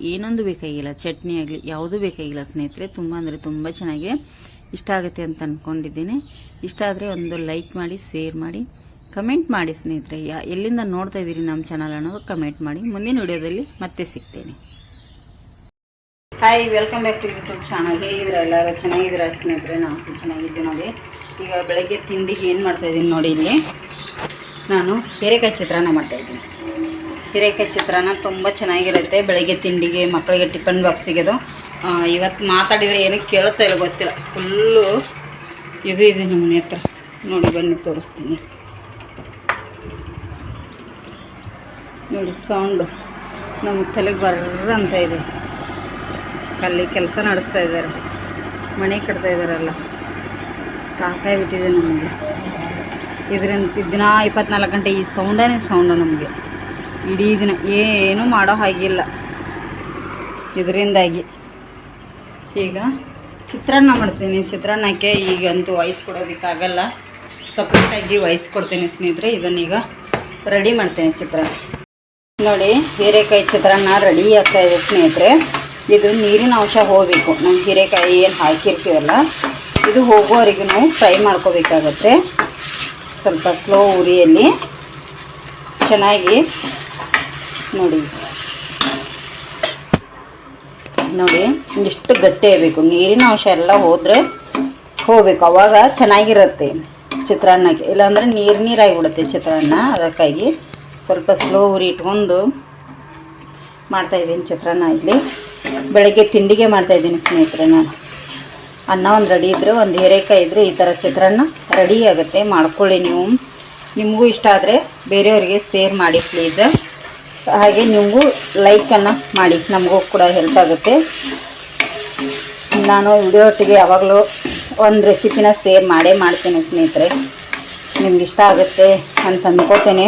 ಏನೊಂದು ಬೇಕಾಗಿಲ್ಲ. ಚಟ್ನಿ ಆಗಲಿ, ಯಾವುದೂ ಬೇಕಾಗಿಲ್ಲ. ಸ್ನೇಹಿತರೆ, ತುಂಬ ಅಂದರೆ ತುಂಬ ಚೆನ್ನಾಗಿ ಇಷ್ಟ ಆಗುತ್ತೆ ಅಂತ ಅಂದ್ಕೊಂಡಿದ್ದೀನಿ ಇಷ್ಟ ಆದರೆ ಒಂದು ಲೈಕ್ ಮಾಡಿ, ಶೇರ್ ಮಾಡಿ, ಕಮೆಂಟ್ ಮಾಡಿ ಸ್ನೇಹಿತರೆ. ಯಾ, ಎಲ್ಲಿಂದ ನೋಡ್ತಾ ಇದ್ದೀರಿ ನಮ್ಮ ಚಾನಲ್ ಅನ್ನೋದು ಕಮೆಂಟ್ ಮಾಡಿ. ಮುಂದಿನ ವಿಡಿಯೋದಲ್ಲಿ ಮತ್ತೆ ಸಿಗ್ತೇನೆ. Hi welcome back to YouTube channel ಹೇಗಿದ್ರ ಎಲ್ಲರೂ? ಚೆನ್ನಾಗಿದ್ದೀರಾ ಸ್ನೇಹಿತರೆ? ನಾವು ಚೆನ್ನಾಗಿದ್ದೆ ನೋಡಿ. ಈಗ ಬೆಳಗ್ಗೆ ತಿಂಡಿಗೆ ಏನು ಮಾಡ್ತಾಯಿದ್ದೀನಿ ನೋಡಿ ಇಲ್ಲಿ. ನಾನು ಹೀರೆಕಾಯಿ ಚಿತ್ರಾನ್ನ ಮಾಡ್ತಾಯಿದ್ದೀನಿ ಹೀರೆಕಾಯಿ ಚಿತ್ರಾನ್ನ ತುಂಬ ಚೆನ್ನಾಗಿರುತ್ತೆ. ಬೆಳಗ್ಗೆ ತಿಂಡಿಗೆ, ಮಕ್ಕಳಿಗೆ ಟಿಫನ್ ಬಾಕ್ಸಿಗೆ ಅದು. ಇವತ್ತು ಮಾತಾಡಿದರೆ ಏನು ಕೇಳುತ್ತಾ ಇಲ್ಲ ಗೊತ್ತಿಲ್ಲ. ಫುಲ್ಲು ಇದು ಇದೆ ನಮ್ಮ ಮನೆ ಹತ್ರ. ನೋಡಿ, ಬನ್ನಿ, ತೋರಿಸ್ತೀನಿ. ನೋಡಿ, ಸೌಂಡು ನಮ್ಮ ತಲೆಗೆ ಬರ್ರ ಅಂತ ಇದೆ. ಅಲ್ಲಿ ಕೆಲಸ ನಡೆಸ್ತಾ ಇದ್ದಾರೆ. ಮನೆ ಕಟ್ತಾ ಇದ್ದಾರಲ್ಲ. ಸಾಕಾಗಿಬಿಟ್ಟಿದೆ ನಮಗೆ. ಇದರಿಂದ ದಿನ ಇಪ್ಪತ್ನಾಲ್ಕು ಗಂಟೆ ಈ ಸೌಂಡೇ ಸೌಂಡು ನಮಗೆ. ಇಡೀ ದಿನ ಏನೂ ಮಾಡೋ ಹಾಗಿಲ್ಲ. ಇದರಿಂದಾಗಿ. ಈಗ ಚಿತ್ರಾನ್ನ ಮಾಡ್ತೀನಿ. ಚಿತ್ರಾನ್ನಕ್ಕೆ ಈಗಂತೂ ವಯಸ್ಸು ಕೊಡೋದಕ್ಕಾಗಲ್ಲ. ಸಪ್ರೇಟಾಗಿ ಕೊಡ್ತೀನಿ ಸ್ನೇಹಿತರೆ. ಇದನ್ನೀಗ ರೆಡಿ ಮಾಡ್ತೀನಿ ಚಿತ್ರಾನ್ನ. ನೋಡಿ, ಹೀರೆಕಾಯಿ ಚಿತ್ರಾನ್ನ ರೆಡಿ ಆಗ್ತಾ ಇದೆ ಸ್ನೇಹಿತರೆ. ಇದು ನೀರಿನ ಅಂಶ ಹೋಗಬೇಕು. ನಾವು ಹೀರೆಕಾಯಿ ಏನು ಹಾಕಿರ್ತೀವಲ್ಲ, ಇದು ಹೋಗೋವರೆಗೂ ನಾವು ಫ್ರೈ ಮಾಡ್ಕೋಬೇಕಾಗತ್ತೆ. ಸ್ವಲ್ಪ ಸ್ಲೋ ಉರಿಯಲ್ಲಿ ಚೆನ್ನಾಗಿ ನೋಡಿ. ನೋಡಿ ಇಷ್ಟು ಗಟ್ಟಿ ಇರಬೇಕು. ನೀರಿನ ಅಂಶ ಎಲ್ಲ ಹೋದರೆ ಹೋಗ್ಬೇಕು. ಅವಾಗ ಚೆನ್ನಾಗಿರುತ್ತೆ ಚಿತ್ರಾನ್ನಕ್ಕೆ ಇಲ್ಲಾಂದ್ರೆ ನೀರು ನೀರಾಗಿ ಬಿಡುತ್ತೆ ಚಿತ್ರಾನ್ನ. ಅದಕ್ಕಾಗಿ ಸ್ವಲ್ಪ ಸ್ಲೋ ಉರಿ ಇಟ್ಕೊಂಡು ಮಾಡ್ತಾ ಇದ್ದೀನಿ ಚಿತ್ರಾನ್ನ ಇಲ್ಲಿ. ಬೆಳಗ್ಗೆ ತಿಂಡಿಗೆ ಮಾಡ್ತಾಯಿದ್ದೀನಿ ಸ್ನೇಹಿತರೆ ನಾನು. ಅನ್ನ ಒಂದು ರೆಡಿ ಇದ್ದರೆ ಒಂದು ಹೀರೆಕಾಯಿ ಇದ್ದರೆ ಈ ಥರ ಚಿತ್ರಾನ್ನ ರೆಡಿ ಆಗುತ್ತೆ. ಮಾಡ್ಕೊಳ್ಳಿ ನೀವು. ನಿಮಗೂ ಇಷ್ಟ ಆದರೆ ಬೇರೆಯವರಿಗೆ ಸೇರ್ ಮಾಡಿ ಪ್ಲೀಸ್ ಹಾಗೆ ನಿಮಗೂ ಲೈಕನ್ನು ಮಾಡಿ. ನಮಗೂ ಕೂಡ ಹೆಲ್ಪ್ ಆಗುತ್ತೆ. ನಾನು ವಿಡಿಯೋಟಿಗೆ ಯಾವಾಗಲೂ ಒಂದು ರೆಸಿಪಿನ ಸೇರ್ ಮಾಡೇ ಮಾಡ್ತೇನೆ ಸ್ನೇಹಿತರೆ. ನಿಮ್ಗೆ ಇಷ್ಟ ಆಗುತ್ತೆ ಅಂತ ಅಂದ್ಕೋತೇನೆ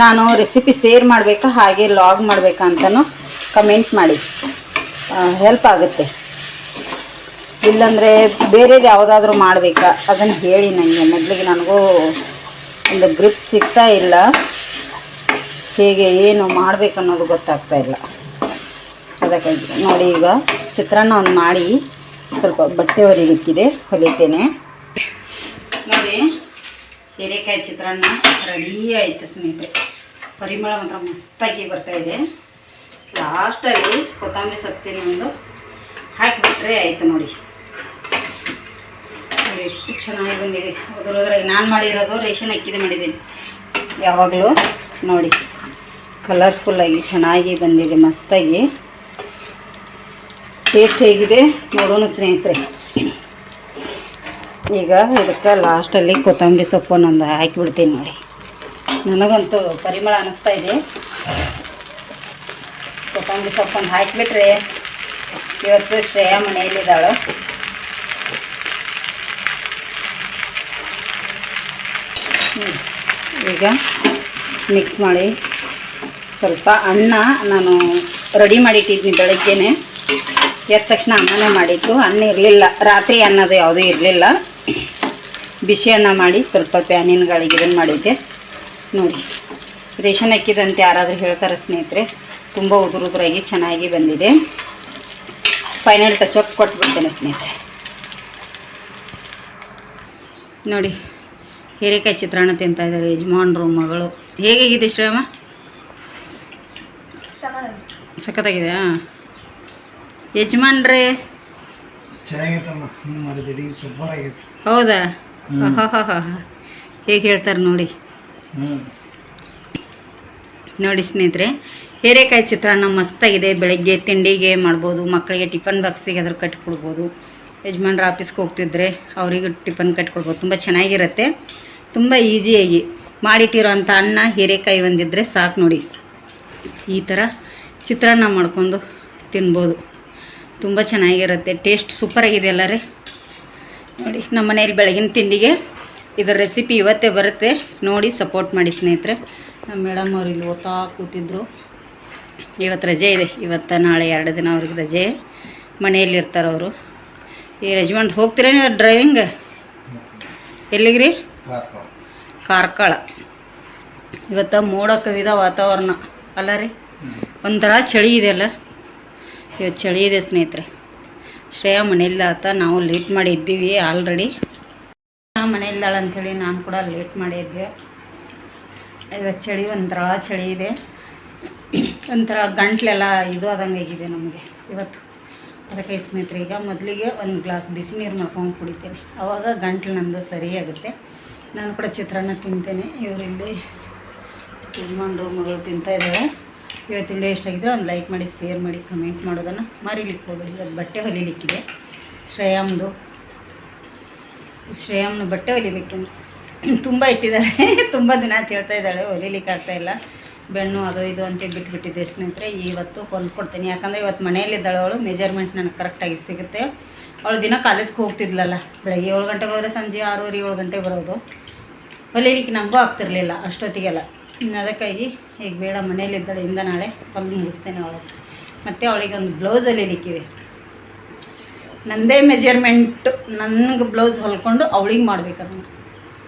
ನಾನು ರೆಸಿಪಿ ಸೇರ್ ಮಾಡಬೇಕಾ, ಹಾಗೆ ಲಾಗ್ ಮಾಡಬೇಕಾ ಅಂತಲೂ ಕಮೆಂಟ್ ಮಾಡಿ. ಹೆಲ್ಪ್ ಆಗುತ್ತೆ. ಇಲ್ಲಾಂದರೆ ಬೇರೆದು ಯಾವುದಾದ್ರೂ ಮಾಡಬೇಕಾ, ಅದನ್ನು ಹೇಳಿ ನನಗೆ ಮೊದಲಿಗೆ ನನಗೂ ಒಂದು ಗ್ರಿಪ್ ಸಿಗ್ತಾ ಇಲ್ಲ. ಹೇಗೆ ಏನು ಮಾಡಬೇಕು ಅನ್ನೋದು ಗೊತ್ತಾಗ್ತಾ ಇಲ್ಲ. ಅದಕ್ಕಾಗಿ ನೋಡಿ ಈಗ ಚಿತ್ರಾನ್ನವನ್ನು ಮಾಡಿ ಸ್ವಲ್ಪ ಬಟ್ಟೆ ಹೊಲಿಲಿಕ್ಕಿದೆ ಹೊಲಿತೇನೆ. ನೋಡಿ, ಹೀರೆಕಾಯಿ ಚಿತ್ರಾನ್ನ ರೆಡಿ ಆಯಿತು ಸ್ನೇಹಿತರೆ. ಪರಿಮಳ ಮಾತ್ರ ಮಸ್ತಾಗಿ ಬರ್ತಾ ಇದೆ. ಲಾಸ್ಟಲ್ಲಿ ಕೊತ್ತಂಬರಿ ಸೊಪ್ಪಿನ ಒಂದು ಹಾಕಿಬಿಟ್ರೆ ಆಯಿತು ನೋಡಿ. ನೋಡಿ, ಎಷ್ಟು ಚೆನ್ನಾಗಿ ಬಂದಿದೆ. ಅದ್ರದ್ರಾಗ ನಾನು ಮಾಡಿರೋದು ರೇಷನ್ ಅಕ್ಕಿದೆ ಮಾಡಿದ್ದೀನಿ. ಯಾವಾಗಲೂ ನೋಡಿ. ಕಲರ್ಫುಲ್ಲಾಗಿ ಚೆನ್ನಾಗಿ ಬಂದಿದೆ, ಮಸ್ತಾಗಿ. ಟೇಸ್ಟ್ ಹೇಗಿದೆ? ನೋಡೋಣ ಸ್ನೇಹಿತರೆ. ಈಗ ಇದಕ್ಕೆ ಲಾಸ್ಟಲ್ಲಿ ಕೊತ್ತಂಬರಿ ಸೊಪ್ಪನ್ನೊಂದು ಹಾಕಿಬಿಡ್ತೀನಿ ನೋಡಿ. ನನಗಂತೂ ಪರಿಮಳ ಅನ್ನಿಸ್ತಾ ಇದೆ. ಕೊತ್ತಂಬರಿ ಸೊಪ್ಪನ್ನು ಹಾಕಿಬಿಟ್ರೆ ಇವತ್ತು ಶ್ರೇಯಾ ಮನೆಯಲ್ಲಿದ್ದಾಳು. ಈಗ ಮಿಕ್ಸ್ ಮಾಡಿ. ಸ್ವಲ್ಪ ಅನ್ನ ನಾನು ರೆಡಿ ಮಾಡಿಟ್ಟಿದ್ದೀನಿ ಬೆಳಗ್ಗೆನೆ. ಎದ್ದ ತಕ್ಷಣ ಅನ್ನನೇ ಮಾಡಿತ್ತು ಅನ್ನ ಇರಲಿಲ್ಲ. ರಾತ್ರಿ ಅನ್ನದು ಯಾವುದೂ ಇರಲಿಲ್ಲ. ಬಿಸಿ ಅನ್ನ ಮಾಡಿ ಸ್ವಲ್ಪ ಪ್ಯಾನಿನ ಗಾಳಿಗೆ ಇದನ್ನು ಮಾಡಿದ್ದೆ. ನೋಡಿ, ರೇಷನ್ ಹಾಕಿದಂತೆ ಯಾರಾದರೂ ಹೇಳ್ತಾರೆ ಸ್ನೇಹಿತರೆ, ತುಂಬ ಉದುರು ಉದುರಾಗಿ ಚೆನ್ನಾಗಿ ಬಂದಿದೆ. ಫೈನಲ್ ಟಚಪ್ ಕೊಟ್ಬಿಡ್ತೇನೆ ಸ್ನೇಹಿತರೆ. ನೋಡಿ, ಹೀರೆಕಾಯಿ ಚಿತ್ರಾನ್ನ ತಿಂತಾಯಿದ್ದಾರೆ ಯಜಮಾನ್ರು, ಮಗಳು. ಹೇಗಿದೆ ಶ್ರೇಮ ಸಖತ್ತಾಗಿದೆಯಾ ಯಜಮಾನ್ರೇ. ಚೆನ್ನಾಗೈತಮ್ಮ ಹಿಂಗೆ ಮಾಡಿದಿಡಿ ಸೂಪರ್ ಆಗೈತೆ ಹೌದಾ. ಹೇಗೆ ಹೇಳ್ತಾರೆ ನೋಡಿ. ನೋಡಿ ಸ್ನೇಹಿತರೆ ಹೀರೆಕಾಯಿ ಚಿತ್ರಾನ್ನ ಮಸ್ತಾಗಿದೆ ಬೆಳಗ್ಗೆ ತಿಂಡಿಗೆ ಮಾಡ್ಬೋದು ಮಕ್ಕಳಿಗೆ ಟಿಫನ್ ಬಾಕ್ಸಿಗೆ ಅದ್ರ ಕಟ್ಕೊಡ್ಬೋದು. ಯಜಮಾನ್ರ ಆಫೀಸ್ಗೆ ಹೋಗ್ತಿದ್ರೆ ಅವರಿಗೆ ಟಿಫನ್ ಕಟ್ಕೊಡ್ಬೋದು ತುಂಬ ಚೆನ್ನಾಗಿರುತ್ತೆ. ತುಂಬ ಈಸಿಯಾಗಿ ಮಾಡಿಟ್ಟಿರೋಂಥ ಅನ್ನ ಹೀರೆಕಾಯಿ ಒಂದಿದ್ದರೆ ಸಾಕು ನೋಡಿ. ಈ ಥರ ಚಿತ್ರಾನ್ನ ಮಾಡ್ಕೊಂಡು ತಿನ್ಬೋದು. ತುಂಬ ಚೆನ್ನಾಗಿರುತ್ತೆ ಟೇಸ್ಟ್ ಸೂಪರಾಗಿದೆ ಅಲ್ಲ ರೀ ನೋಡಿ ನಮ್ಮ ಮನೇಲಿ ಬೆಳಗಿನ ತಿಂಡಿಗೆ ಇದರ ರೆಸಿಪಿ ಇವತ್ತೇ ಬರುತ್ತೆ. ನೋಡಿ ಸಪೋರ್ಟ್ ಮಾಡಿ ಸ್ನೇಹಿತರೆ. ನಮ್ಮ ಮೇಡಮ್ ಅವ್ರು ಇಲ್ಲಿ ಓದ್ತಾ ಕೂತಿದ್ರು. ಇವತ್ತು ರಜೆ ಇದೆ. ಇವತ್ತು ನಾಳೆ ಎರಡು ದಿನ ಅವ್ರಿಗೆ ರಜೆ. ಮನೆಯಲ್ಲಿ ಇರ್ತಾರೆ ಅವರು. ಈ ಯಜಮಾನ್ ಹೋಗ್ತೀರಾ ನೀವು ಡ್ರೈವಿಂಗ್ ಎಲ್ಲಿಗೆ ರೀ ಕಾರ್ಕಳ. ಇವತ್ತು ಮೋಡ ಕವಿದ ವಾತಾವರಣ. ಅಲ್ಲ ರೀ? ಒಂಥರ ಚಳಿ ಇದೆ ಅಲ್ಲ? ಇವತ್ತು ಚಳಿ ಇದೆ ಸ್ನೇಹಿತರೆ. ಶ್ರೇಯಾ ಆತ, ನಾವು ಲೇಟ್ ಮಾಡಿ ಇದ್ದೀವಿ ಆಲ್ರೆಡಿ ಮನೆಯಿದ್ದಾಳೆ ಅಂಥೇಳಿ ನಾನು ಕೂಡ ಲೇಟ್ ಮಾಡಿದ್ದೆ ಇವತ್ತು ಚಳಿ ಒಂಥರ ಚಳಿ ಇದೆ. ಒಂಥರ ಗಂಟ್ಲೆಲ್ಲ ಇದು ಆದಂಗೆ ಆಗಿದೆ ನಮಗೆ ಇವತ್ತು. ಅದಕ್ಕೆ ಸ್ನೇಹಿತರೆ, ಈಗ ಮೊದಲಿಗೆ ಒಂದು ಗ್ಲಾಸ್ ಬಿಸಿ ನೀರು ಮಾಡ್ಕೊಂಡು ಕುಡಿತೇನೆ. ಆವಾಗ ಗಂಟ್ಲು ನಂದು ಸರಿಯಾಗುತ್ತೆ ನಾನು ಕೂಡ ಚಿತ್ರಾನ್ನ ತಿಂತೇನೆ. ಇವರಿಲ್ಲಿ ಯಜಮಾನ್ರು, ಮಗಳು ತಿಂತಾ ಇದ್ದಾಳೆ ಇವತ್ತು ವಿಡಿಯೋ ಎಷ್ಟಾಗಿದ್ರೆ ಒಂದು ಲೈಕ್ ಮಾಡಿ ಶೇರ್ ಮಾಡಿ ಕಮೆಂಟ್ ಮಾಡೋದನ್ನು ಮರಿಲಿಕ್ಕೆ ಹೋಗಬೇಡಿ. ಇವತ್ತು ಬಟ್ಟೆ ಹೊಲಿಲಿಕ್ಕಿದೆ. ಶ್ರೇಯಾಮ್ದು ಶ್ರೇಯಮ್ನ ಬಟ್ಟೆ ಹೊಲಿಬೇಕೆಂದು. ತುಂಬ ಇಟ್ಟಿದ್ದಾಳೆ ತುಂಬ ದಿನ ಅಂತ ಹೇಳ್ತಾ ಇದ್ದಾಳೆ. ಹೊಲಿಲಿಕ್ಕೆ ಇಲ್ಲ. ಬೆಣ್ಣು ಅದು ಇದು ಅಂತ ಬಿಟ್ಬಿಟ್ಟಿದ್ದೆ ಸ್ನೇಹಿತರೆ. ಇವತ್ತು ಹೊಲ್ಕೊಡ್ತೀನಿ ಯಾಕಂದರೆ ಇವತ್ತು ಮನೆಯಲ್ಲಿದ್ದಾಳೆ ಅವಳು. ಮೆಜರ್ಮೆಂಟ್ ನನಗೆ ಕರೆಕ್ಟಾಗಿ ಸಿಗುತ್ತೆ. ಅವಳು ದಿನ ಕಾಲೇಜ್ಗೆ ಹೋಗ್ತಿದ್ಲಲ್ಲ. ಬೆಳಗ್ಗೆ ಏಳು ಗಂಟೆಗೆ ಹೋದರೆ ಸಂಜೆ ಆರೂವರೆ ಏಳು ಗಂಟೆಗೆ ಬರೋದು. ಹೊಲಿಲಿಕ್ಕೆ ನನಗೂ ಆಗ್ತಿರಲಿಲ್ಲ. ಅಷ್ಟೊತ್ತಿಗೆಲ್ಲ. ಅದಕ್ಕಾಗಿ ಈಗ ಬೇಡ ಮನೇಲಿದ್ದಾಳೆ ಇಂದ ನಾಳೆ ಹೊಲ್ದು ಮುಗಿಸ್ತೇನೆ ಅವಳು. ಮತ್ತು ಅವಳಿಗೆ ಒಂದು ಬ್ಲೌಸ್ ಹೊಲಿಲಿಕ್ಕಿದೆ. ನಂದೇ ಮೆಜರ್ಮೆಂಟ್ ನನಗೆ ಬ್ಲೌಸ್ ಹೊಲ್ಕೊಂಡು ಅವಳಿಗೆ ಮಾಡ್ಬೇಕು ಅದನ್ನು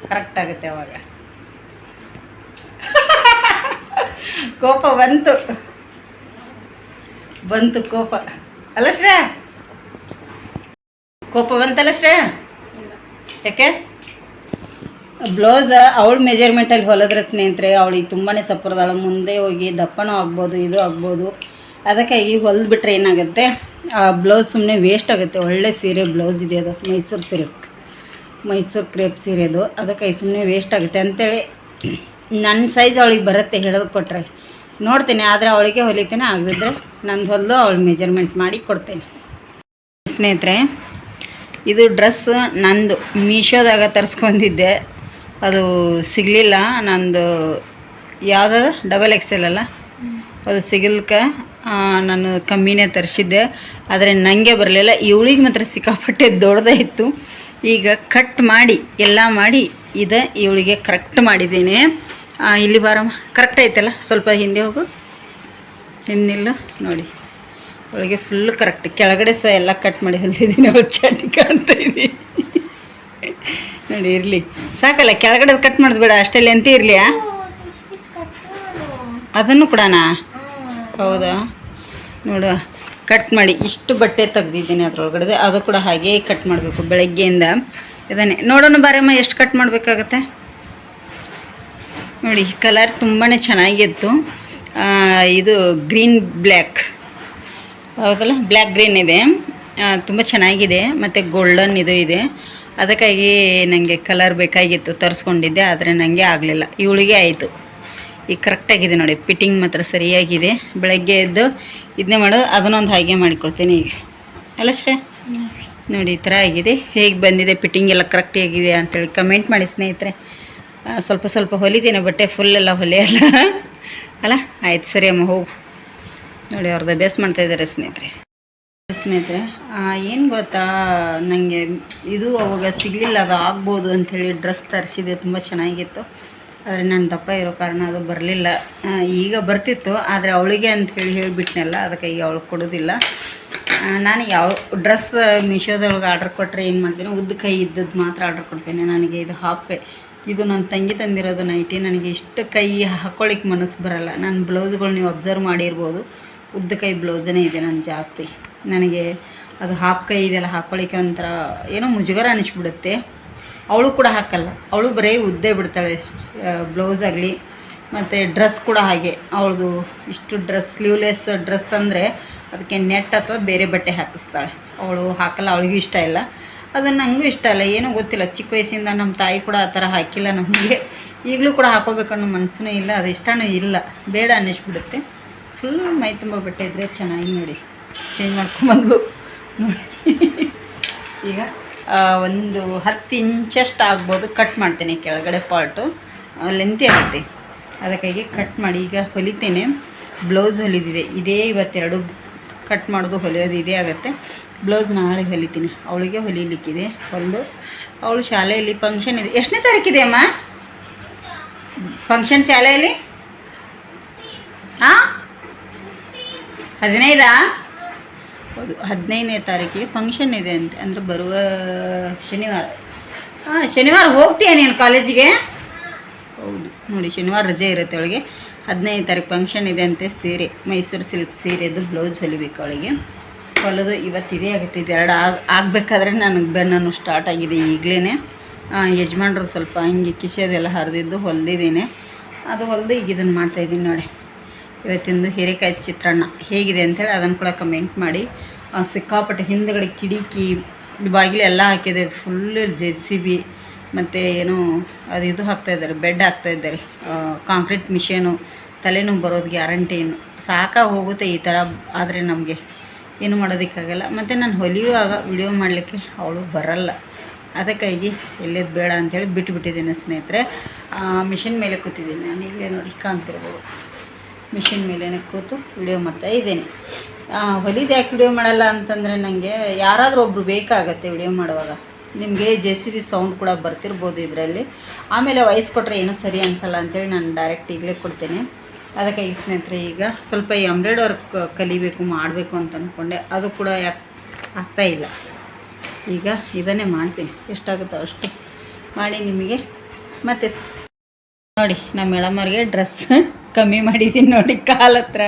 ಕರೆಕ್ಟ್ ಆಗುತ್ತೆ ಅವಾಗ. ಕೋಪ ಬಂತು. ಬಂತು ಕೋಪ. ಅಲ್ಲ ಶ್ರೇಯ? ಕೋಪ ಬಂತಲ್ಲ ಶ್ರೇಯ? ಯಾಕೆ? ಬ್ಲೌಸ್ ಅವಳ ಮೆಜರ್ಮೆಂಟಲ್ಲಿ ಹೊಲದ್ರೆ ಸ್ನೇಹಿತರೆ, ಅವಳಿಗೆ ತುಂಬಾ ಸಪುರದಾಳ ಮುಂದೆ ಹೋಗಿ ದಪ್ಪನೂ ಆಗ್ಬೋದು, ಇದು ಆಗ್ಬೋದು. ಅದಕ್ಕಾಗಿ ಹೊಲಿದ್ಬಿಟ್ರೆ ಏನಾಗುತ್ತೆ? ಆ ಬ್ಲೌಸ್ ಸುಮ್ಮನೆ ವೇಸ್ಟ್ ಆಗುತ್ತೆ. ಒಳ್ಳೆ ಸೀರೆ ಬ್ಲೌಸ್ ಇದೆ ಅದು. ಮೈಸೂರು ಸಿಲ್ಕ್ ಮೈಸೂರು ಕ್ರೇಪ್ ಸೀರೆ ಅದು. ಅದಕ್ಕಾಗಿ ಸುಮ್ಮನೆ ವೇಸ್ಟ್ ಆಗುತ್ತೆ ಅಂತೇಳಿ ನನ್ನ ಸೈಜ್ ಅವಳಿಗೆ ಬರುತ್ತೆ ಹೇಳೋದು ಕೊಟ್ಟರೆ ನೋಡ್ತೀನಿ, ಆದರೆ ಅವಳಿಗೆ ಹೊಲಿತೇನೆ. ಆಗದಿದ್ರೆ ನಂದು ಹೊಲಿದು ಅವಳು ಮೆಜರ್ಮೆಂಟ್ ಮಾಡಿ ಕೊಡ್ತೇನೆ. ಸ್ನೇಹಿತರೆ, ಇದು ಡ್ರೆಸ್ ನಂದು. ಮೀಶೋದಾಗ ತರಿಸ್ಕೊಂಡಿದ್ದೆ ಅದು ಸಿಗಲಿಲ್ಲ. ನಂದು ಯಾವುದದು ಡಬಲ್ ಎಕ್ಸೆಲ್ ಅಲ್ಲ? ಅದು ಸಿಗಲ್ಕ ನಾನು ಕಮ್ಮಿನೇ ತರಿಸಿದ್ದೆ. ಆದರೆ ನನಗೆ ಬರಲಿಲ್ಲ. ಇವಳಿಗೆ ಮಾತ್ರ ಸಿಕ್ಕಾಪಟ್ಟೆ ಇತ್ತು. ಈಗ ಕಟ್ ಮಾಡಿ ಎಲ್ಲ ಮಾಡಿ ಇದು ಇವಳಿಗೆ ಕರೆಕ್ಟ್ ಮಾಡಿದ್ದೀನಿ. ಇಲ್ಲಿ ಬಾರಮ್ಮ. ಕರೆಕ್ಟ್ ಐತಲ್ಲ? ಸ್ವಲ್ಪ ಹಿಂದೆ ಹೋಗು. ಹಿಂದಿಲ್ಲ ನೋಡಿ. ಅವಳಿಗೆ ಫುಲ್ ಕರೆಕ್ಟ್ ಕೆಳಗಡೆ ಸಹ ಎಲ್ಲ ಕಟ್ ಮಾಡಿ ಹೊಲ್ದಿದ್ದೀನಿ. ಅವಳು ಚಾಟಿ ಕಾಣ್ತಾ ಇದೆ. ನೋಡಿ, ಇರಲಿ. ಸಾಕಲ್ಲ, ಕೆಳಗಡೆ ಕಟ್ ಮಾಡೋದು ಬೇಡ ಅಷ್ಟೇ ಎಂತ ಇರಲಿ ಅದನ್ನು ಕೊಡೋಣ? ಹೌದಾ? ನೋಡು ಕಟ್ ಮಾಡಿ, ಇಷ್ಟು ಬಟ್ಟೆ ತೆಗ್ದಿದ್ದೀನಿ ಅದ್ರೊಳಗಡೆ, ಅದು ಕೂಡ ಹಾಗೆ ಕಟ್ ಮಾಡಬೇಕು ಬೆಳಗ್ಗೆಯಿಂದ. ಇದನ್ನೇ. ನೋಡೋಣ ಬಾರಮ್ಮ, ಎಷ್ಟು ಕಟ್ ಮಾಡಬೇಕಾಗತ್ತೆ? ನೋಡಿ ಕಲರ್ ತುಂಬಾ ಚೆನ್ನಾಗಿತ್ತು. ಇದು ಗ್ರೀನ್ ಬ್ಲ್ಯಾಕ್ ಹೌದಲ್ಲ? ಬ್ಲ್ಯಾಕ್ ಗ್ರೀನ್ ಇದೆ. ತುಂಬ ಚೆನ್ನಾಗಿದೆ. ಮತ್ತು ಗೋಲ್ಡನ್ ಇದು ಇದೆ. ಅದಕ್ಕಾಗಿ ನನಗೆ ಕಲರ್ ಬೇಕಾಗಿತ್ತು, ತರಿಸ್ಕೊಂಡಿದ್ದೆ, ಆದರೆ ನನಗೆ ಆಗಲಿಲ್ಲ. ಇವಳಿಗೆ ಆಯಿತು. ಈಗ ಕರೆಕ್ಟಾಗಿದೆ ನೋಡಿ ಫಿಟ್ಟಿಂಗ್ ಮಾತ್ರ ಸರಿಯಾಗಿದೆ. ಬೆಳಗ್ಗೆ ಎದ್ದು ಇದನ್ನೇ ಮಾಡು, ಅದನ್ನೊಂದು ಹಾಗೆ ಮಾಡಿಕೊಡ್ತೀನಿ ಈಗ. ಅಲ್ಲ ಶ್ರೇ ನೋಡಿ, ಈ ಥರ ಆಗಿದೆ. ಹೇಗೆ ಬಂದಿದೆ ಫಿಟ್ಟಿಂಗ್ ಎಲ್ಲ ಕರೆಕ್ಟ್ ಆಗಿದೆ ಅಂತೇಳಿ ಕಮೆಂಟ್ ಮಾಡಿ ಸ್ನೇಹಿತರೆ. ಸ್ವಲ್ಪ ಸ್ವಲ್ಪ ಹೊಲಿದೀನಿ ಬಟ್ಟೆ ಫುಲ್ ಎಲ್ಲ ಹೊಲಿಯಲ್ಲ ಅಲ್ಲ. ಆಯ್ತು, ಸರಿ ಅಮ್ಮ, ಹೋಗು. ನೋಡಿ, ಅವ್ರದ್ದು ಅಭ್ಯಾಸ ಮಾಡ್ತಾಯಿದ್ದಾರೆ ಸ್ನೇಹಿತರೆ. ಸ್ನೇಹಿತರೆ ಏನು ಗೊತ್ತಾ ನನಗೆ ಇದು ಅವಾಗ ಸಿಗಲಿಲ್ಲ, ಅದು ಆಗ್ಬೋದು ಅಂಥೇಳಿ ಡ್ರೆಸ್ ತರಿಸಿದೆ, ತುಂಬ ಚೆನ್ನಾಗಿತ್ತು. ಆದರೆ ನಾನು ದಪ್ಪ ಇರೋ ಕಾರಣ ಅದು ಬರಲಿಲ್ಲ. ಈಗ ಬರ್ತಿತ್ತು, ಆದರೆ ಅವಳಿಗೆ ಅಂತ ಹೇಳಿ ಹೇಳಿಬಿಟ್ನಲ್ಲ, ಅದಕ್ಕೆ ಈಗ ಅವಳು ಕೊಡೋದಿಲ್ಲ. ನಾನು ಯಾವ ಡ್ರೆಸ್ ಮೀಶೋದೊಳಗೆ ಆರ್ಡ್ರ್ ಕೊಟ್ಟರೆ ಏನು ಮಾಡ್ತೀನಿ, ಉದ್ದ ಕೈ ಇದ್ದದ್ದು ಮಾತ್ರ ಆರ್ಡ್ರ್ ಕೊಡ್ತೀನಿ. ನನಗೆ ಇದು ಹಾಫ್ ಕೈ. ಇದು ನನ್ನ ತಂಗಿ ತಂದಿರೋದು ನೈಟಿ ನನಗೆ ಇಷ್ಟು ಕೈ ಹಾಕ್ಕೊಳ್ಳಿಕ್ಕೆ ಮನಸ್ಸು ಬರಲ್ಲ. ನನ್ನ ಬ್ಲೌಸ್ಗಳು ನೀವು ಅಬ್ಸರ್ವ್ ಮಾಡಿರ್ಬೋದು, ಉದ್ದ ಕೈ ಬ್ಲೌಸನೇ ಇದೆ, ನಾನು ಜಾಸ್ತಿ. ನನಗೆ ಅದು ಹಾಫ್ ಕೈ ಇದೆಲ್ಲ ಹಾಕ್ಕೊಳ್ಳಿಕ್ಕೆ ಒಂಥರ ಏನೋ ಮುಜುಗರ ಅನಿಸ್ಬಿಡುತ್ತೆ. ಅವಳು ಕೂಡ ಹಾಕಲ್ಲ. ಅವಳು ಬರೀ ಉದ್ದೇ ಬಿಡ್ತಾಳೆ ಬ್ಲೌಸ್ ಆಗಲಿ ಮತ್ತು ಡ್ರೆಸ್ ಕೂಡ ಹಾಗೆ. ಅವಳದು ಇಷ್ಟು ಡ್ರೆಸ್, ಸ್ಲೀವ್ಲೆಸ್ ಡ್ರೆಸ್ ತಂದರೆ ಅದಕ್ಕೆ ನೆಟ್ ಅಥವಾ ಬೇರೆ ಬಟ್ಟೆ ಹಾಕಿಸ್ತಾಳೆ. ಅವಳು ಹಾಕಲ್ಲ, ಅವಳಿಗೂ ಇಷ್ಟ ಇಲ್ಲ. ಅದನ್ನು ನನಗೂ ಇಷ್ಟ ಇಲ್ಲ. ಏನೂ ಗೊತ್ತಿಲ್ಲ, ಚಿಕ್ಕ ವಯಸ್ಸಿಂದ ನಮ್ಮ ತಾಯಿ ಕೂಡ ಆ ಥರ ಹಾಕಿಲ್ಲ ನಮಗೆ. ಈಗಲೂ ಕೂಡ ಹಾಕೋಬೇಕನ್ನೋ ಮನಸ್ಸೂ ಇಲ್ಲ, ಅದು ಇಷ್ಟನೂ ಇಲ್ಲ. ಬೇಡ ಅನ್ನಿಸ್ಬಿಡುತ್ತೆ. ಫುಲ್ ಮೈ ತುಂಬ ಬಟ್ಟೆ ಇದ್ದರೆ ಚೆನ್ನಾಗಿ ನೋಡಿ. ಚೇಂಜ್ ಮಾಡ್ಕೊಂಬಂದು ನೋಡಿ. ಈಗ ಒಂದು ಹತ್ತು ಇಂಚಷ್ಟು ಆಗ್ಬೋದು ಕಟ್ ಮಾಡ್ತೇನೆ ಕೆಳಗಡೆ ಪಾರ್ಟು ಲೆಂತಿ ಆಗುತ್ತೆ ಅದಕ್ಕಾಗಿ ಕಟ್ ಮಾಡಿ, ಈಗ ಹೊಲಿತೇನೆ. ಬ್ಲೌಸ್ ಹೊಲಿದಿದೆ. ಇದೇ ಇವತ್ತೆರಡು ಕಟ್ ಮಾಡೋದು, ಹೊಲಿಯೋದು ಇದೇ ಆಗುತ್ತೆ. ಬ್ಲೌಸ್ ನಾಳೆ ಹೊಲಿತೀನಿ. ಅವಳಿಗೆ ಹೊಲಿಲಿಕ್ಕಿದೆ. ಹೊಲಿದು ಅವಳು ಶಾಲೆಯಲ್ಲಿ ಫಂಕ್ಷನ್ ಇದೆ. ಎಷ್ಟನೇ ತಾರೀಕಿದೆ ಅಮ್ಮ? ಫಂಕ್ಷನ್ ಶಾಲೆಯಲ್ಲಿ? ಹಾಂ ಹದಿನೈದಾ? ಹೌದು ಹದಿನೈದನೇ ತಾರೀಕಿಗೆ ಫಂಕ್ಷನ್ ಇದೆ ಅಂತೆ ಅಂದರೆ ಬರುವ ಶನಿವಾರ. ಹಾಂ ಶನಿವಾರ ಹೋಗ್ತೀಯ ನೀನು ಕಾಲೇಜಿಗೆ? ಹೌದು. ನೋಡಿ ಶನಿವಾರ ರಜೆ ಇರುತ್ತೆ ಅವಳಿಗೆ. ಹದಿನೈದು ತಾರೀಕು ಫಂಕ್ಷನ್ ಇದೆ ಅಂತೆ ಸೀರೆ ಮೈಸೂರು ಸಿಲ್ಕ್ ಸೀರೆದು ಬ್ಲೌಸ್ ಹೊಲಿಬೇಕು ಅವಳಿಗೆ. ಹೊಲದು ಇವತ್ತು ಇದೇ ಆಗುತ್ತೆ ಇದು ಎರಡು ಆಗ ಆಗಬೇಕಾದ್ರೆ ನನಗೆ ಬೆನ್ನನ್ನು ಸ್ಟಾರ್ಟ್ ಆಗಿದೆ ಈಗಲೇ ಯಜಮಾನ್ರು ಸ್ವಲ್ಪ ಹಿಂಗೆ ಕಿಶೆದೆಲ್ಲ ಹರಿದಿದ್ದು ಹೊಲ್ದಿದ್ದೀನಿ. ಅದು ಹೊಲಿದು ಈಗ ಇದನ್ನು ಮಾಡ್ತಾಯಿದ್ದೀನಿ ನೋಡಿ. ಇವತ್ತಿಂದು ಹೀರೆಕಾಯಿ ಚಿತ್ರಾನ್ನ ಹೇಗಿದೆ ಅಂತೇಳಿ ಅದನ್ನು ಕೂಡ ಕಮೆಂಟ್ ಮಾಡಿ. ಸಿಕ್ಕಾಪಟ್ಟೆ ಹಿಂದ್ಗಡೆ ಕಿಡಿಕಿ ಬಾಗಿಲು ಎಲ್ಲ ಹಾಕಿದೆ. ಫುಲ್ ಜೆ ಸಿ ಬಿ ಮತ್ತು ಏನು ಅದು ಇದು ಹಾಕ್ತಾ ಇದ್ದಾರೆ ಬೆಡ್ ಹಾಕ್ತಾ ಇದ್ದಾರೆ. ಕಾಂಕ್ರೀಟ್ ಮಿಷನು ತಲೆನೋವು ಬರೋದು ಗ್ಯಾರಂಟಿ ಏನು ಸಾಕಾಗಿ ಹೋಗುತ್ತೆ ಈ ಥರ, ಆದರೆ ನಮಗೆ ಏನು ಮಾಡೋದಕ್ಕಾಗಲ್ಲ. ಮತ್ತು ನಾನು ಹೊಲಿಯುವಾಗ ವಿಡಿಯೋ ಮಾಡಲಿಕ್ಕೆ ಅವಳು ಬರಲ್ಲ. ಅದಕ್ಕಾಗಿ ಎಲ್ಲೇದು ಬೇಡ ಅಂತೇಳಿ ಬಿಟ್ಟುಬಿಟ್ಟಿದ್ದೀನಿ ಸ್ನೇಹಿತರೆ. ಮಿಷಿನ್ ಮೇಲೆ ಕೂತಿದ್ದೀನಿ. ನಾನು ಇಲ್ಲೇ ನೋಡಿ ಕಾಣ್ತಿರ್ಬೋದು. ಮಿಷಿನ್ ಮೇಲೇ ಕೂತು ವಿಡಿಯೋ ಮಾಡ್ತಾ ಇದ್ದೇನೆ. ಹೊಲಿದು ಯಾಕೆ ವಿಡಿಯೋ ಮಾಡಲ್ಲ ಅಂತಂದರೆ ನನಗೆ ಯಾರಾದರೂ ಒಬ್ಬರು ಬೇಕಾಗತ್ತೆ ವಿಡಿಯೋ ಮಾಡುವಾಗ. ನಿಮಗೆ ಜೆ ಸಿ ಬಿ ಸೌಂಡ್ ಕೂಡ ಬರ್ತಿರ್ಬೋದು ಇದರಲ್ಲಿ. ಆಮೇಲೆ ವಯಸ್ಸು ಕೊಟ್ಟರೆ ಏನೂ ಸರಿ ಅನಿಸಲ್ಲ ಅಂತೇಳಿ ನಾನು ಡೈರೆಕ್ಟ್ ಈಗಲೇ ಕೊಡ್ತೇನೆ. ಅದಕ್ಕೆ ಈ ಸ್ನೇಹಿತರೆ ಈಗ ಸ್ವಲ್ಪ ಈ ವರ್ಕ್ ಕಲಿಬೇಕು, ಮಾಡಬೇಕು ಅಂತ ಅಂದ್ಕೊಂಡೆ ಅದು ಕೂಡ ಯಾಕೆ, ಆಗ್ತಾ ಇಲ್ಲ. ಈಗ ಇದನ್ನೇ ಮಾಡ್ತೀನಿ. ಎಷ್ಟಾಗುತ್ತೋ ಅಷ್ಟು. ಮಾಡಿ ನಿಮಗೆ ಮತ್ತೆ ನೋಡಿ ನಮ್ಮ ಮೇಡಮ್ಮವ್ರಿಗೆ ಡ್ರೆಸ್ ಕಮ್ಮಿ ಮಾಡಿದ್ದೀನಿ ನೋಡಿ, ಕಾಲ ಹತ್ರ.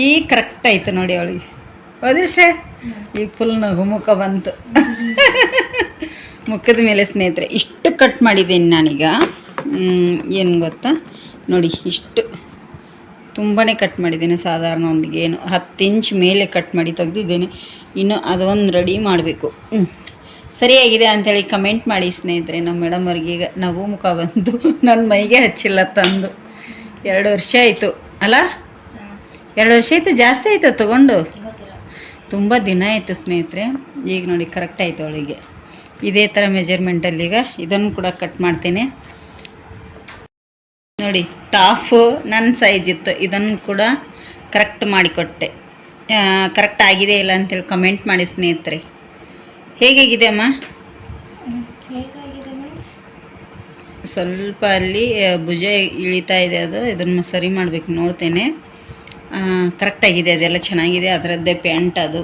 ಈಗ ಕರೆಕ್ಟ್ ಆಯ್ತು ನೋಡಿ ಅವಳಿಗೆ. ಹೌದಿಶ್ರೇ ಈ ಫುಲ್ ನಗುಮುಖ ಬಂತು. ಮುಖದ ಮೇಲೆ ಸ್ನೇಹಿತರೆ, ಇಷ್ಟು ಕಟ್ ಮಾಡಿದ್ದೀನಿ ನಾನೀಗ. ಏನು ಗೊತ್ತಾ? ನೋಡಿ, ಇಷ್ಟು. ತುಂಬಾ ಕಟ್ ಮಾಡಿದ್ದೀನಿ ಸಾಧಾರಣ ಒಂದು ಏನು ಹತ್ತು ಇಂಚ್ ಮೇಲೆ ಕಟ್ ಮಾಡಿ ತೆಗ್ದಿದ್ದೇನೆ. ಇನ್ನು ಅದೊಂದು ರೆಡಿ ಮಾಡಬೇಕು. ಸರಿಯಾಗಿದೆ ಅಂಥೇಳಿ ಕಮೆಂಟ್ ಮಾಡಿ ಸ್ನೇಹಿತರೆ. ನಮ್ಮ ಮೇಡಮ್ ಅವ್ರಿಗೆ ಈಗ ನಗು ಮುಖ ಬಂದು ನನ್ನ ಮೈಗೆ ಹಚ್ಚಿಲ್ಲ ತಂದು. ಎರಡು ವರ್ಷ ಆಯಿತು. ಅಲ್ಲ? ಎರಡು ವರ್ಷ ಆಯಿತು, ಜಾಸ್ತಿ ಆಯಿತು ತಗೊಂಡು? ತುಂಬ ದಿನ ಆಯಿತು ಸ್ನೇಹಿತರೆ. ಈಗ ನೋಡಿ ಕರೆಕ್ಟ್ ಆಯಿತು ಅವಳಿಗೆ. ಇದೇ ಥರ ಮೆಜರ್ಮೆಂಟಲ್ಲಿ ಈಗ ಇದನ್ನು ಕೂಡ ಕಟ್ ಮಾಡ್ತೇನೆ. ನೋಡಿ ಟಾಫು ನನ್ನ ಸೈಜ್ ಇತ್ತು. ಇದನ್ನು ಕೂಡ ಕರೆಕ್ಟ್ ಮಾಡಿಕೊಟ್ಟೆ. ಕರೆಕ್ಟ್ ಆಗಿದೆ ಇಲ್ಲ ಅಂತೇಳಿ ಕಮೆಂಟ್ ಮಾಡಿ ಸ್ನೇಹಿತರೆ. ಹೇಗಾಗಿದೆ ಅಮ್ಮ? ಸ್ವಲ್ಪ ಅಲ್ಲಿ ಭುಜ ಇಳಿತಾ ಇದೆ ಅದು. ಇದನ್ನು ಸರಿ ಮಾಡಬೇಕು ನೋಡ್ತೇನೆ. ಕರೆಕ್ಟ್ ಆಗಿದೆ ಅದೆಲ್ಲ ಚೆನ್ನಾಗಿದೆ. ಅದರದ್ದೇ ಪ್ಯಾಂಟ್ ಅದು.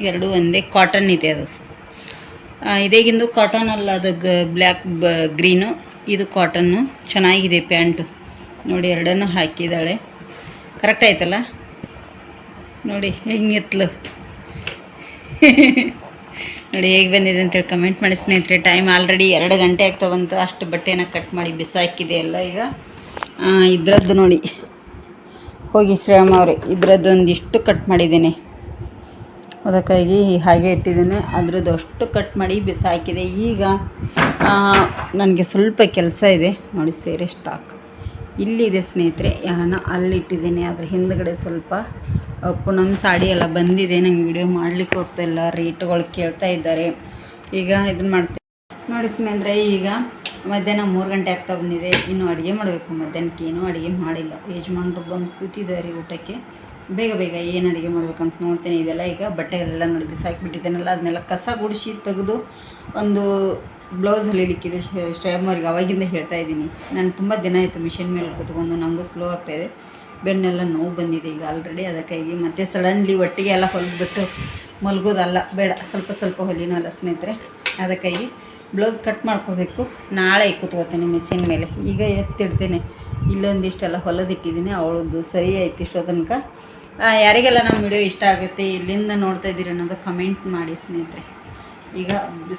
ಎರಡು ಒಂದೇ ಕಾಟನ್ ಇದೆ ಅದು. ಇದೇಗಿಂದು ಕಾಟನ್ ಅಲ್ಲ ಅದು ಗ ಬ್ಲ್ಯಾಕ್ ಬ ಗ್ರೀನು. ಇದು ಕಾಟನ್ನು ಚೆನ್ನಾಗಿದೆ ಪ್ಯಾಂಟು. ನೋಡಿ ಎರಡನ್ನು ಹಾಕಿದ್ದಾಳೆ. ಕರೆಕ್ಟ್ ಆಯ್ತಲ್ಲ? ನೋಡಿ ಹೆಂಗಿತ್ಲು. ನೋಡಿ ಹೇಗೆ ಬಂದಿದೆ ಅಂತೇಳಿ ಕಮೆಂಟ್ ಮಾಡಿ ಸ್ನೇಹಿತರೆ. ಟೈಮ್ ಆಲ್ರೆಡಿ ಎರಡು ಗಂಟೆ ಆಗ್ತಾ ಬಂತು. ಅಷ್ಟು ಬಟ್ಟೆನ ಕಟ್ ಮಾಡಿ ಬಿಸಾಕಿದೆ ಎಲ್ಲ ಈಗ. ಇದ್ರದ್ದು ನೋಡಿ. ಹೋಗಿ ಶ್ರೇಯಮ್ಮ ಅವರೇ, ಇದ್ರದ್ದು ಒಂದಿಷ್ಟು ಕಟ್ ಮಾಡಿದ್ದೇನೆ. ಅದಕ್ಕಾಗಿ ಹಾಗೆ ಇಟ್ಟಿದ್ದೇನೆ. ಅದ್ರದ್ದು ಅಷ್ಟು ಕಟ್ ಮಾಡಿ ಬಿಸಾಕಿದೆ. ಈಗ ನನಗೆ ಸ್ವಲ್ಪ ಕೆಲಸ ಇದೆ. ನೋಡಿ, ಸೇರೆ ಸ್ಟಾಕ್ ಇಲ್ಲಿದೆ ಸ್ನೇಹಿತರೆ. ನಾನು ಅಲ್ಲಿಟ್ಟಿದ್ದೀನಿ ಅದ್ರ ಹಿಂದ್ಗಡೆ ಸ್ವಲ್ಪ ಪುನಮ್ ಸಾಡಿ ಎಲ್ಲ ಬಂದಿದೆ. ನಂಗೆ ವಿಡಿಯೋ ಮಾಡ್ಲಿಕ್ಕೆ ಹೋಗ್ತಾಯಿಲ್ಲ ರೇಟ್ಗಳು ಕೇಳ್ತಾ ಇದ್ದಾರೆ. ಈಗ ಇದನ್ನ ಮಾಡ್ತೀನಿ ನೋಡಿ ಸ್ನೇಹಿತರೆ, ಈಗ ಮಧ್ಯಾಹ್ನ ಮೂರು ಗಂಟೆ ಆಗ್ತಾ ಬಂದಿದೆ. ಇನ್ನು ಅಡುಗೆ ಮಾಡಬೇಕು. ಮಧ್ಯಾಹ್ನಕ್ಕೆ ಏನೂ ಅಡುಗೆ ಮಾಡಿಲ್ಲ. ಯಜಮಾನ್ರು ಬಂದು ಕೂತಿದ್ದಾರೆ ಊಟಕ್ಕೆ. ಬೇಗ ಬೇಗ ಏನು ಅಡುಗೆ ಮಾಡ್ಬೇಕಂತ ನೋಡ್ತೀನಿ. ಇದೆಲ್ಲ ಈಗ ಬಟ್ಟೆಗಳೆಲ್ಲ ನೋಡಿ ಬಿಸಾಕಿಬಿಟ್ಟಿದ್ದೇನಲ್ಲ. ಅದನ್ನೆಲ್ಲ ಕಸ ಗುಡಿಸಿ ತೆಗೆದು ಒಂದು ಬ್ಲೌಸ್ ಹೊಲಿಲಿಕ್ಕಿದೆ ಶ್ರೇಯಮ್ ಅವ್ರಿಗೆ ಅವಾಗಿಂದ ಹೇಳ್ತಾ ಇದ್ದೀನಿ. ನಾನು ತುಂಬ ದಿನ ಆಯಿತು ಮಿಷಿನ್ ಮೇಲೆ ಕೂತ್ಕೊಂಡು ನಮಗೂ ಸ್ಲೋ ಆಗ್ತಾಯಿದೆ ಬೆನ್ನೆಲ್ಲ ನೋವು ಬಂದಿದೆ ಈಗ ಆಲ್ರೆಡಿ ಅದಕ್ಕಾಗಿ ಮತ್ತೆ ಸಡನ್ಲಿ ಒಟ್ಟಿಗೆ ಎಲ್ಲ ಹೊಲಿದ್ಬಿಟ್ಟು ಮಲಗೋದಲ್ಲ, ಬೇಡ, ಸ್ವಲ್ಪ ಸ್ವಲ್ಪ ಹೊಲಿನಲ್ಲ ಸ್ನೇಹಿತರೆ. ಅದಕ್ಕಾಗಿ ಬ್ಲೌಸ್ ಕಟ್ ಮಾಡ್ಕೋಬೇಕು. ನಾಳೆ ಕೂತ್ಕೋತೀನಿ ಮಿಷಿನ್ ಮೇಲೆ. ಈಗ ಎತ್ತಿಡ್ತೇನೆ. ಇಲ್ಲೊಂದಿಷ್ಟೆಲ್ಲ ಹೊಲದಿಟ್ಟಿದ್ದೀನಿ. ಅವಳದ್ದು ಸರಿ ಆಯ್ತು ಇಷ್ಟೋ ತನಕ. ಯಾರಿಗೆಲ್ಲ ನಮ್ಮ ವಿಡಿಯೋ ಇಷ್ಟ ಆಗುತ್ತೆ ಇಲ್ಲಿಂದ ನೋಡ್ತಾ ಇದ್ದೀರಿ ಅನ್ನೋದು ಕಮೆಂಟ್ ಮಾಡಿ ಸ್ನೇಹಿತರೆ. ಈಗ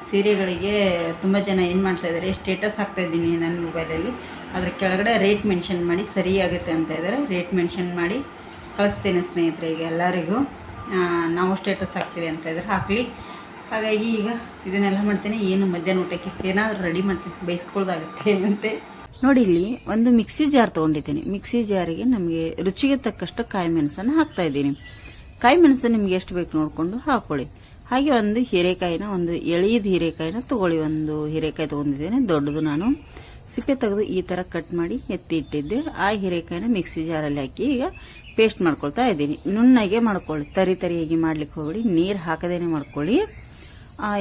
ಸೀರೆಗಳಿಗೆ ತುಂಬ ಜನ ಏನು ಮಾಡ್ತಾ ಇದ್ದಾರೆ ಸ್ಟೇಟಸ್ ಹಾಕ್ತಾ ಇದ್ದೀನಿ ನನ್ನ ಮೊಬೈಲಲ್ಲಿ ಅದ್ರ ಕೆಳಗಡೆ ರೇಟ್ ಮೆನ್ಷನ್ ಮಾಡಿ, ಸರಿಯಾಗುತ್ತೆ ಅಂತ ಇದ್ದಾರೆ. ರೇಟ್ ಮೆನ್ಷನ್ ಮಾಡಿ ಕಳಿಸ್ತೇನೆ ಸ್ನೇಹಿತರೆ ಎಲ್ಲರಿಗೂ. ನಾವು ಸ್ಟೇಟಸ್ ಹಾಕ್ತೀವಿ ಅಂತ ಇದ್ದಾರೆ ಹಾಕಲಿ. ಹಾಗಾಗಿ ಈಗ ಇದನ್ನೆಲ್ಲ ಮಾಡ್ತೇನೆ. ಏನು ಮಧ್ಯಾಹ್ನ ಊಟಕ್ಕೆ ಏನಾದರೂ ರೆಡಿ ಮಾಡ್ತೀನಿ. ಬೇಯಿಸ್ಕೊಳ್ದಾಗುತ್ತೆ ಅಂತೆ ನೋಡಿ ಇಲ್ಲಿ ಒಂದು ಮಿಕ್ಸಿ ಜಾರ್ ತೊಗೊಂಡಿದ್ದೀನಿ. ಮಿಕ್ಸಿ ಜಾರಿಗೆ ನಮಗೆ ರುಚಿಗೆ ತಕ್ಕಷ್ಟು ಕಾಯಿ ಮೆಣಸನ್ನು ಹಾಕ್ತಾ ಇದ್ದೀನಿ. ಕಾಯಿ ಮೆಣಸು ನಿಮ್ಗೆ ಎಷ್ಟು ಬೇಕು ನೋಡಿಕೊಂಡು ಹಾಕೊಳ್ಳಿ. ಹಾಗೆ ಒಂದು ಹೀರೆಕಾಯಿನ ಒಂದು ಎಳೆಯದ ಹೀರೆಕಾಯಿನ ತಗೊಳ್ಳಿ. ಒಂದು ಹೀರೆಕಾಯಿ ತಗೊಂಡಿದ್ದೇನೆ, ದೊಡ್ಡದು ನಾನು. ಸಿಪ್ಪೆ ತೆಗೆದು ಈ ಥರ ಕಟ್ ಮಾಡಿ ಎತ್ತಿ ಇಟ್ಟಿದ್ದೆ. ಆ ಹೀರೆಕಾಯಿನ ಮಿಕ್ಸಿ ಜಾರಲ್ಲಿ ಹಾಕಿ ಈಗ ಪೇಸ್ಟ್ ಮಾಡ್ಕೊಳ್ತಾ ಇದ್ದೀನಿ. ನುಣ್ಣಗೆ ಮಾಡ್ಕೊಳ್ಳಿ. ತರಿ ತರಿಯಾಗಿ ಮಾಡ್ಲಿಕ್ಕೆ ಹೋಗ್ಬೇಡಿ. ನೀರು ಹಾಕದೇನೆ ಮಾಡ್ಕೊಳ್ಳಿ.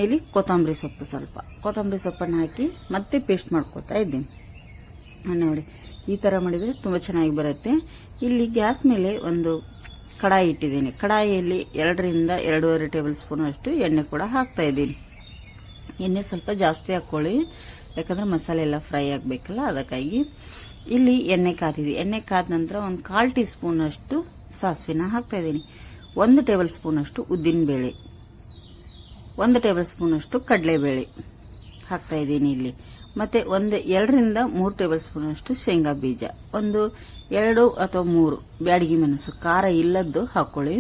ಇಲ್ಲಿ ಕೊತ್ತಂಬರಿ ಸೊಪ್ಪು ಸ್ವಲ್ಪ. ಕೊತ್ತಂಬರಿ ಸೊಪ್ಪನ್ನು ಹಾಕಿ ಮತ್ತೆ ಪೇಸ್ಟ್ ಮಾಡ್ಕೊಳ್ತಾ ಇದ್ದೀನಿ. ನೋಡಿ, ಈ ಥರ ಮಾಡಿದರೆ ತುಂಬ ಚೆನ್ನಾಗಿ ಬರುತ್ತೆ. ಇಲ್ಲಿ ಗ್ಯಾಸ್ ಮೇಲೆ ಒಂದು ಕಡಾಯಿ ಇಟ್ಟಿದ್ದೀನಿ. ಕಡಾಯಿಯಲ್ಲಿ ಎರಡರಿಂದ ಎರಡೂವರೆ ಟೇಬಲ್ ಸ್ಪೂನ್ ಅಷ್ಟು ಎಣ್ಣೆ ಕೂಡ ಹಾಕ್ತಾ ಇದ್ದೀನಿ. ಎಣ್ಣೆ ಸ್ವಲ್ಪ ಜಾಸ್ತಿ ಹಾಕ್ಕೊಳ್ಳಿ ಯಾಕಂದರೆ ಮಸಾಲೆ ಎಲ್ಲ ಫ್ರೈ ಆಗಬೇಕಲ್ಲ, ಅದಕ್ಕಾಗಿ. ಇಲ್ಲಿ ಎಣ್ಣೆ ಕಾದಿದೆ ಎಣ್ಣೆ ಕಾದ ನಂತರ ಒಂದು ಕಾಲು ಟೀ ಸ್ಪೂನಷ್ಟು ಸಾಸಿವೆನ ಹಾಕ್ತಾ ಇದ್ದೀನಿ. ಒಂದು ಟೇಬಲ್ ಸ್ಪೂನಷ್ಟು ಉದ್ದಿನಬೇಳೆ ಒಂದು ಟೇಬಲ್ ಸ್ಪೂನಷ್ಟು ಕಡಲೆಬೇಳೆ ಹಾಕ್ತಾ ಇದ್ದೀನಿ ಇಲ್ಲಿ. ಮತ್ತೆ ಒಂದು ಎರಡರಿಂದ ಮೂರು ಟೇಬಲ್ ಸ್ಪೂನಷ್ಟು ಶೇಂಗಾ ಬೀಜ. ಒಂದು ಎರಡು ಅಥವಾ ಮೂರು ಬ್ಯಾಡಗಿ ಮೆಣಸು, ಖಾರ ಇಲ್ಲದ್ದು ಹಾಕೊಳ್ಳಿ.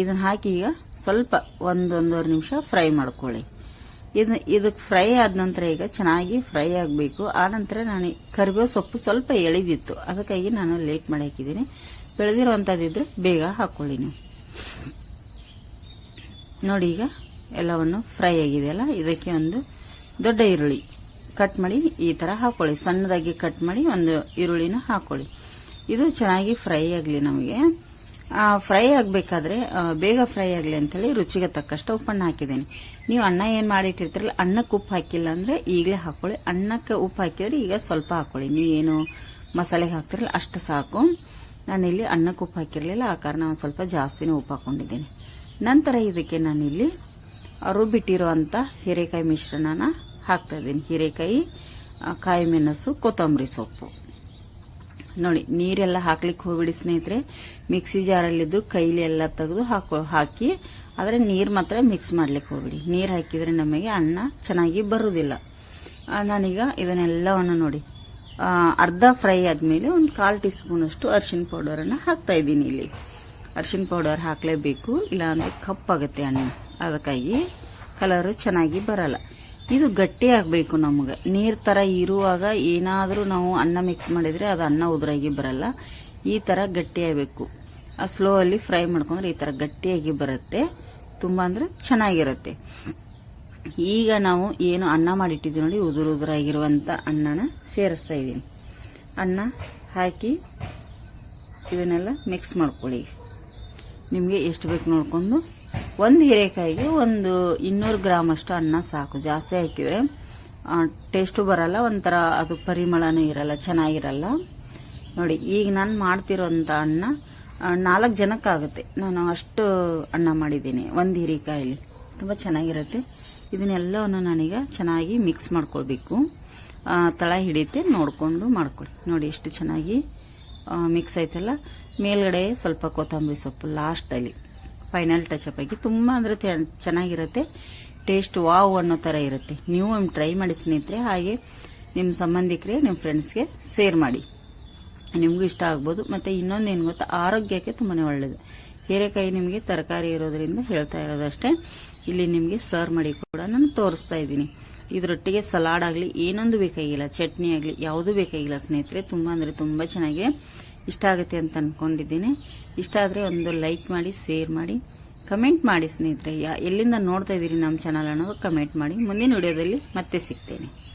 ಇದನ್ನು ಹಾಕಿ ಈಗ ಸ್ವಲ್ಪ ಒಂದೊಂದೂವರೆ ನಿಮಿಷ ಫ್ರೈ ಮಾಡ್ಕೊಳ್ಳಿ. ಇದು ಇದಕ್ಕೆ ಫ್ರೈ ಆದ ನಂತರ ಈಗ ಚೆನ್ನಾಗಿ ಫ್ರೈ ಆಗಬೇಕು. ಆ ನಂತರ ನಾನು ಕರಿಬೇವು ಸೊಪ್ಪು ಸ್ವಲ್ಪ ಎಳೆದಿತ್ತು. ಅದಕ್ಕಾಗಿ ನಾನು ಲೇಟ್ ಮಾಡಿ ಹಾಕಿದ್ದೀನಿ. ಬೆಳೆದಿರುವಂಥದ್ದಿದ್ರೆ ಬೇಗ ಹಾಕ್ಕೊಳ್ಳಿ ನೀವು. ನೋಡಿ ಈಗ ಎಲ್ಲವನ್ನು ಫ್ರೈ ಆಗಿದೆಯಲ್ಲ ಇದಕ್ಕೆ ಒಂದು ದೊಡ್ಡ ಈರುಳ್ಳಿ ಕಟ್ ಮಾಡಿ ಈ ಥರ ಹಾಕ್ಕೊಳ್ಳಿ ಸಣ್ಣದಾಗಿ ಕಟ್ ಮಾಡಿ ಒಂದು ಈರುಳ್ಳಿನ ಹಾಕೊಳ್ಳಿ. ಇದು ಚೆನ್ನಾಗಿ ಫ್ರೈ ಆಗಲಿ ನಮಗೆ. ಫ್ರೈ ಆಗಬೇಕಾದ್ರೆ ಬೇಗ ಫ್ರೈ ಆಗಲಿ ಅಂತೇಳಿ ರುಚಿಗೆ ತಕ್ಕಷ್ಟು ಉಪ್ಪನ್ನು ಹಾಕಿದ್ದೀನಿ. ನೀವು ಅನ್ನ ಏನು ಮಾಡಿಟ್ಟಿರ್ತೀರಲ್ಲ, ಅನ್ನಕ್ಕೆ ಉಪ್ಪು ಹಾಕಿಲ್ಲ ಅಂದರೆ ಈಗಲೇ ಹಾಕ್ಕೊಳ್ಳಿ ಅನ್ನಕ್ಕೆ ಉಪ್ಪು ಹಾಕಿದರೆ ಈಗ ಸ್ವಲ್ಪ ಹಾಕ್ಕೊಳ್ಳಿ ನೀವು ಏನು ಮಸಾಲೆಗೆ ಹಾಕ್ತಿರಲ್ಲ ಅಷ್ಟು ಸಾಕು. ನಾನಿಲ್ಲಿ ಅನ್ನಕ್ಕೆ ಉಪ್ಪು ಹಾಕಿರಲಿಲ್ಲ, ಆ ಕಾರಣ ಒಂದು ಸ್ವಲ್ಪ ಜಾಸ್ತಿನೇ ಉಪ್ಪು ಹಾಕ್ಕೊಂಡಿದ್ದೀನಿ ನಂತರ ಇದಕ್ಕೆ ನಾನಿಲ್ಲಿ ರುಬ್ಬಿಟ್ಟಿರುವಂಥ ಹೀರೆಕಾಯಿ ಮಿಶ್ರಣನ ಹಾಕ್ತಾ ಇದ್ದೀನಿ. ಹೀರೆಕಾಯಿ ಕಾಯಿ ಮೆಣಸು, ಕೊತ್ತಂಬರಿ ಸೊಪ್ಪು. ನೋಡಿ, ನೀರೆಲ್ಲ ಹಾಕ್ಲಿಕ್ಕೆ ಹೋಗ್ಬಿಡಿ ಸ್ನೇಹಿತರೆ. ಮಿಕ್ಸಿ ಜಾರಲ್ಲಿದ್ದು ಕೈಲಿ ಎಲ್ಲ ತೆಗೆದು ಹಾಕೋ, ಹಾಕಿ, ಆದರೆ ನೀರು ಮಾತ್ರ ಮಿಕ್ಸ್ ಮಾಡ್ಲಿಕ್ಕೆ ಹೋಗ್ಬಿಡಿ. ನೀರು ಹಾಕಿದರೆ ನಮಗೆ ಅನ್ನ ಚೆನ್ನಾಗಿ ಬರುವುದಿಲ್ಲ ನಾನೀಗ ಇದನ್ನೆಲ್ಲವನ್ನು ನೋಡಿ. ಅರ್ಧ ಫ್ರೈ ಆದಮೇಲೆ ಒಂದು ಕಾಲು ಟೀ ಸ್ಪೂನಷ್ಟು ಅರಿಶಿನ ಪೌಡರನ್ನು ಹಾಕ್ತಾ ಇದ್ದೀನಿ ಇಲ್ಲಿ. ಅರ್ಶಿನ ಪೌಡರ್ ಹಾಕಲೇಬೇಕು, ಇಲ್ಲಾಂದರೆ ಕಪ್ಪಾಗುತ್ತೆ ಅನ್ನ. ಅದಕ್ಕಾಗಿ ಕಲರು ಚೆನ್ನಾಗಿ ಬರಲ್ಲ. ಇದು ಗಟ್ಟಿ ಆಗಬೇಕು ನಮಗೆ. ನೀರು ಥರ ಇರುವಾಗ ಏನಾದರೂ ನಾವು ಅನ್ನ ಮಿಕ್ಸ್ ಮಾಡಿದರೆ ಅದು ಅನ್ನ ಉದುರಾಗಿ ಬರಲ್ಲ. ಈ ಥರ ಗಟ್ಟಿಯಾಗಬೇಕು ಸ್ಲೋ ಅಲ್ಲಿ ಫ್ರೈ ಮಾಡ್ಕೊಂಡ್ರೆ ಈ ಥರ ಗಟ್ಟಿಯಾಗಿ ಬರುತ್ತೆ. ತುಂಬ ಅಂದರೆ ಚೆನ್ನಾಗಿರುತ್ತೆ. ಈಗ ನಾವು ಏನು ಅನ್ನ ಮಾಡಿಟ್ಟಿದ್ದೀವಿ ನೋಡಿ, ಉದುರು ಉದುರಾಗಿರುವಂಥ ಅನ್ನನ ಸೇರಿಸ್ತಾ ಇದ್ದೀನಿ. ಅನ್ನ ಹಾಕಿ ಇದನ್ನೆಲ್ಲ ಮಿಕ್ಸ್ ಮಾಡ್ಕೊಳ್ಳಿ. ನಿಮಗೆ ಎಷ್ಟು ಬೇಕು ನೋಡ್ಕೊಂಡು ಒಂದು ಹೀರೆಕಾಯಿಗೆ ಒಂದು ಇನ್ನೂರು ಗ್ರಾಮ್ ಅಷ್ಟು ಅನ್ನ ಸಾಕು. ಜಾಸ್ತಿ ಹಾಕಿದರೆ ಟೇಸ್ಟು ಬರಲ್ಲ, ಒಂಥರ ಅದು ಪರಿಮಳನೂ ಇರಲ್ಲ, ಚೆನ್ನಾಗಿರಲ್ಲ. ನೋಡಿ, ಈಗ ನಾನು ಮಾಡ್ತಿರೋಂಥ ಅನ್ನ ನಾಲ್ಕು ಜನಕ್ಕಾಗುತ್ತೆ. ನಾನು ಅಷ್ಟು ಅನ್ನ ಮಾಡಿದ್ದೀನಿ, ಒಂದು ಹೀರೆಕಾಯಲ್ಲಿ. ತುಂಬ ಚೆನ್ನಾಗಿರುತ್ತೆ. ಇದನ್ನೆಲ್ಲವನ್ನು ನಾನೀಗ ಚೆನ್ನಾಗಿ ಮಿಕ್ಸ್ ಮಾಡ್ಕೊಳ್ಬೇಕು. ತಳ ಹಿಡಿತೆ ನೋಡಿಕೊಂಡು ಮಾಡ್ಕೊಳ್ಳಿ ನೋಡಿ, ಎಷ್ಟು ಚೆನ್ನಾಗಿ ಮಿಕ್ಸ್ ಆಯ್ತಲ್ಲ. ಮೇಲ್ಗಡೆ ಸ್ವಲ್ಪ ಕೊತ್ತಂಬರಿ ಸೊಪ್ಪು ಲಾಸ್ಟಲ್ಲಿ ಫೈನಲ್ ಟಚಪ್ ಆಗಿ. ತುಂಬ ಅಂದರೆ ಚೆನ್ನಾಗಿರುತ್ತೆ. ಟೇಸ್ಟ್ ವಾವ್ ಅನ್ನೋ ಥರ ಇರುತ್ತೆ. ನೀವು ಒಂದು ಟ್ರೈ ಮಾಡಿ ಸ್ನೇಹಿತರೆ, ಹಾಗೆ ನಿಮ್ಮ ಸಂಬಂಧಿಕರಿಗೆ ನಿಮ್ಮ ಫ್ರೆಂಡ್ಸ್ಗೆ ಸೇರ್ ಮಾಡಿ. ನಿಮಗೂ ಇಷ್ಟ ಆಗ್ಬೋದು. ಮತ್ತು ಇನ್ನೊಂದು ಏನು ಗೊತ್ತಾ? ಆರೋಗ್ಯಕ್ಕೆ ತುಂಬಾ ಒಳ್ಳೆಯದು ಹೀರೆಕಾಯಿ ನಿಮಗೆ ತರಕಾರಿ ಇರೋದ್ರಿಂದ ಹೇಳ್ತಾ ಇರೋದಷ್ಟೇ. ಇಲ್ಲಿ ನಿಮಗೆ ಸರ್ವ್ ಮಾಡಿ ಕೂಡ ನಾನು ತೋರಿಸ್ತಾ ಇದ್ದೀನಿ. ಇದರೊಟ್ಟಿಗೆ ಸಲಾಡ್ ಆಗಲಿ, ಏನೊಂದು ಬೇಕಾಗಿಲ್ಲ. ಚಟ್ನಿ ಆಗಲಿ, ಯಾವುದೂ ಬೇಕಾಗಿಲ್ಲ ಸ್ನೇಹಿತರೆ. ತುಂಬ ಅಂದರೆ ತುಂಬ ಚೆನ್ನಾಗಿ ಇಷ್ಟ ಆಗುತ್ತೆ ಅಂತ ಅಂದ್ಕೊಂಡಿದ್ದೀನಿ ಇಷ್ಟ ಆದರೆ ಒಂದು ಲೈಕ್ ಮಾಡಿ ಶೇರ್ ಮಾಡಿ ಕಮೆಂಟ್ ಮಾಡಿ ಸ್ನೇಹಿತರೆ. ಎಲ್ಲಿಂದ ನೋಡ್ತಾ ಇದ್ದೀರಿ ನಮ್ಮ ಚಾನಲ್ ಅನ್ನೋದು ಕಮೆಂಟ್ ಮಾಡಿ. ಮುಂದಿನ ವಿಡಿಯೋದಲ್ಲಿ ಮತ್ತೆ ಸಿಗ್ತೇನೆ.